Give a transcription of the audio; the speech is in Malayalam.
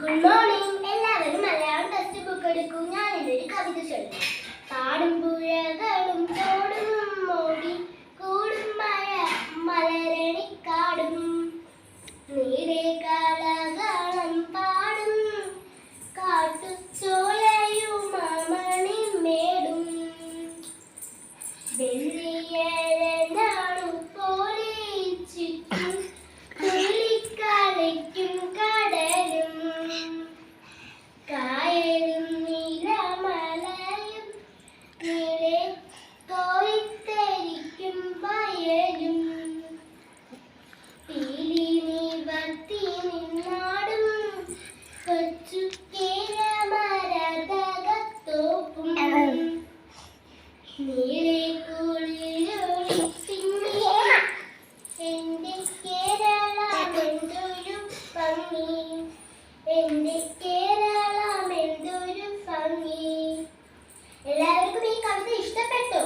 ഗുഡ് മോർണിംഗ് എല്ലാവരും മലയാളം ടെക്സ്റ്റ് ബുക്ക് എടുക്കൂ. ഞാൻ ഇതൊരു കവിത ചൊല്ലും കാടും പുഴകളും തോടും മോടി കൂടും മഴ മലരണിക്കാടും നീരെ കളകാളം പാടും. കാട്ടു ചോലയും മണി മേടും. വെള്ളിയഴനാണു എല്ലാവർക്കും ഈ കവിത ഇഷ്ടപ്പെട്ടോ?